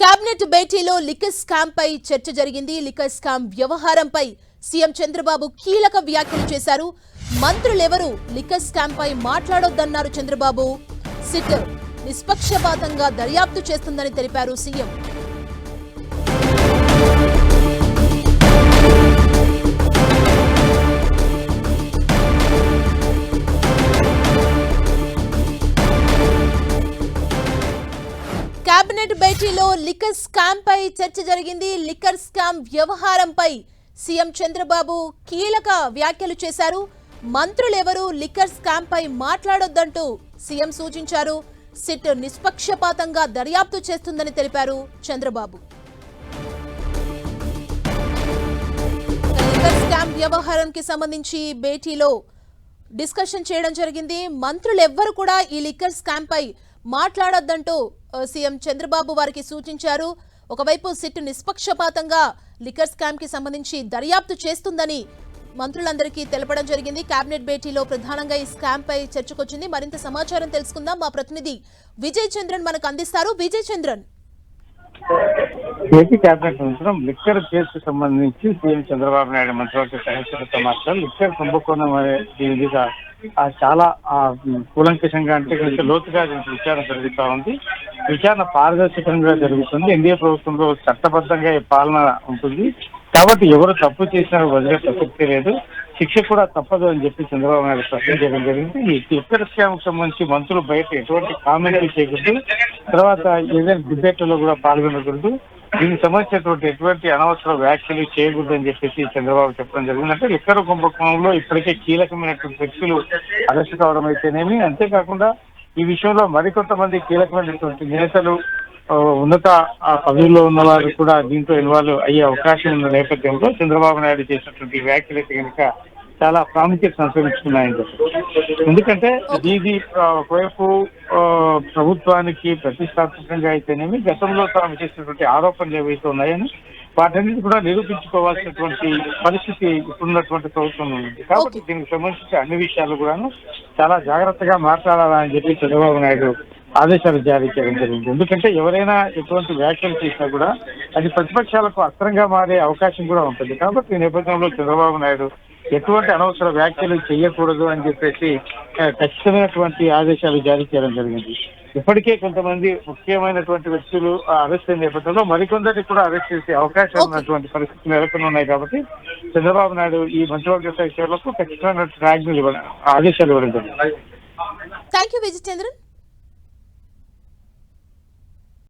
Cabinet భేటీలో liquor scam పై చర్చ జరిగింది. లిక్కర్ స్కామ్ వ్యవహారంపై సీఎం చంద్రబాబు కీలక వ్యాఖ్యలు చేశారు. మంత్రులెవరూ లిక్కర్ స్కామ్ పై మాట్లాడొద్దన్నారు చంద్రబాబు. సిట్ నిష్పక్షపాతంగా దర్యాప్తు చేస్తుందని తెలిపారు సీఎం. కేబినెట్ భేటీలో లిక్కర్ స్కామ్ పై చర్చ జరిగింది. లిక్కర్ స్కామ్ వ్యవహారంపై సీఎం చంద్రబాబు కీలక వ్యాఖ్యలు చేశారు. మంత్రులెవరూ లిక్కర్ స్కామ్ పై మాట్లాడొద్దంటూ సీఎం సూచించారు. సిట్ నిష్పక్షపాతంగా దర్యాప్తు చేస్తుందని తెలిపారు చంద్రబాబు. లిక్కర్ స్కామ్ వ్యవహారానికి సంబంధించి భేటీలో డిస్కషన్ చేయడం జరిగింది. మంత్రులెవ్వరు కూడా ఈ లిక్కర్ స్కామ్ పై మాట్లాడొద్దంటూ సీఎం చంద్రబాబు వారికి సూచించారు. ఒకవైపు సిట్ నిష్పక్షపాతంగా లిక్కర్ స్కామ్కి సంబంధించి దర్యాప్తు చేస్తుందని మంత్రులందరికీ తెలపడం జరిగింది. కేబినెట్ భేటీలో ప్రధానంగా ఈ స్కామ్ పై చర్చకొచ్చింది. మరింత సమాచారం తెలుసుకుందాం. మా ప్రతినిధి విజయ్ చంద్రన్ మనకు అందిస్తారు. విజయ్ చంద్రన్ ఏపీ కేబినెట్ మంత్రం లిక్కర్ కేసు సంబంధించి సీఎం చంద్రబాబు నాయుడు మంత్రివర్గ సహాయకులతో సమాచారం లిక్కర్ కుంభకోణం అనే దీని మీద చాలా ఆ, కూలంకషంగా అంటే కొంచెం లోతుగా విచారణ జరుగుతూ ఉంది. విచారణ పారదర్శకంగా జరుగుతుంది. ఎన్డీఏ ప్రభుత్వంలో చట్టబద్ధంగా ఈ పాలన ఉంటుంది. కాబట్టి ఎవరు తప్పు చేసినా వదిలే ప్రసక్తి లేదు. శిక్ష కూడా తప్పదు అని చెప్పి చంద్రబాబు నాయుడు స్పష్టం చేయడం జరిగింది. ఈ లిక్కర్ స్కామ్ సంబంధించి మంత్రులు బయట ఎటువంటి కామెంట్లు చేయకూడదు. తర్వాత ఏదైనా డిబేట్లలో కూడా పాల్గొనకూడదు. దీని సంబంధించినటువంటి ఎటువంటి అనవసర వ్యాఖ్యలు చేయకూడదు అని చెప్పేసి చంద్రబాబు చెప్పడం జరిగింది. అంటే లిక్కర్ కుంభకోణంలో ఇప్పటికే కీలకమైనటువంటి వ్యక్తులు అరెస్ట్ కావడం అయితేనేమి అంతేకాకుండా ఈ విషయంలో మరికొంతమంది కీలకమైనటువంటి నేతలు ఉన్నత పదవుల్లో ఉన్న వారు కూడా దీంట్లో ఇన్వాల్వ్ అయ్యే అవకాశం ఉన్న నేపథ్యంలో చంద్రబాబు నాయుడు చేసినటువంటి వ్యాఖ్యలు అయితే కనుక చాలా ప్రాముఖ్యత సంతరించుకున్నాయని చెప్పారు ఎందుకంటే ఇది ఒకవైపు ప్రభుత్వానికి ప్రతిష్టాత్మకంగా అయితేనేమి గతంలో తాము చేసినటువంటి ఆరోపణలు ఏవైతే ఉన్నాయని వాటన్నిటి కూడా నిరూపించుకోవాల్సినటువంటి పరిస్థితి ఇప్పుడున్నటువంటి ప్రభుత్వం ఉంది. కాబట్టి దీనికి సంబంధించి అన్ని విషయాలు కూడాను చాలా జాగ్రత్తగా మాట్లాడాలని చెప్పి చంద్రబాబు నాయుడు ఆదేశాలు జారీ చేయడం జరిగింది. ఎందుకంటే ఎవరైనా ఎటువంటి వ్యాఖ్యలు చేసినా కూడా అది ప్రతిపక్షాలకు అస్త్రంగా మారే అవకాశం కూడా ఉంటుంది. కాబట్టి ఈ నేపథ్యంలో చంద్రబాబు నాయుడు ఎటువంటి అనవసర వ్యాఖ్యలు చేయకూడదు అని చెప్పేసి ఖచ్చితమైనటువంటి ఆదేశాలు జారీ చేయడం జరిగింది. ఇప్పటికే కొంతమంది ముఖ్యమైనటువంటి వ్యక్తులు ఆ, అరెస్ట్ అయిన నేపథ్యంలో మరికొందరికి కూడా అరెస్ట్ చేసే అవకాశం ఉన్నటువంటి పరిస్థితులు నెలకొని ఉన్నాయి కాబట్టి చంద్రబాబు నాయుడు ఈ మంత్రివర్గ శాఖలకు ఖచ్చితమైన ఆదేశాలు ఇవ్వడం జరిగింది. Thank you